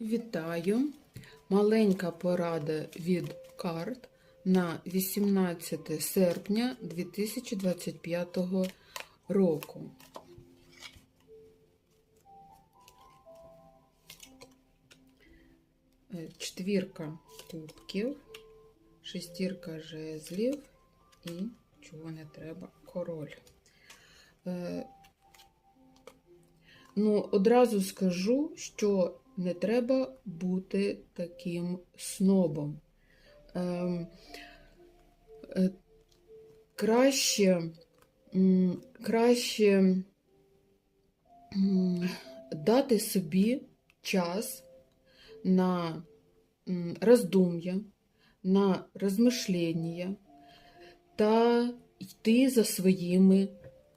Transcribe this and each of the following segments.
Вітаю! Маленька порада від карт на 18 серпня 2025 року. Е, Четвірка кубків, шестірка жезлів і, чого не треба, король. Е, Ну, одразу скажу, що не треба бути таким снобом. Ем, е, краще, м, краще м, дати собі час на м, роздум'я, на розмишлення та йти за своїми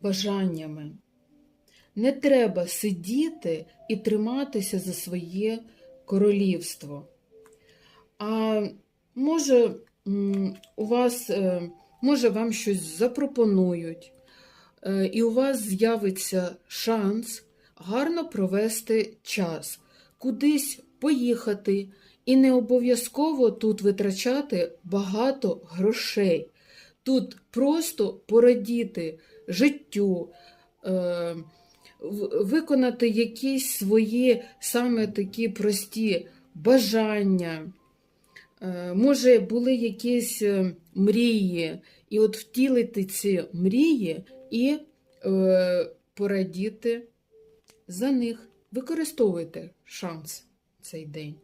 бажаннями. Не треба сидіти і триматися за своє королівство. А може, у вас, е, може, вам щось запропонують, е, і у вас з'явиться шанс гарно провести час, кудись поїхати, і не обов'язково тут витрачати багато грошей. Тут просто порадіти життю. Виконати якісь свої саме такі прості бажання. Е, Може, були якісь е, мрії, і от втілити ці мрії і е, порадіти за них. Використовуйте шанс цей день.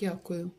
Дякую.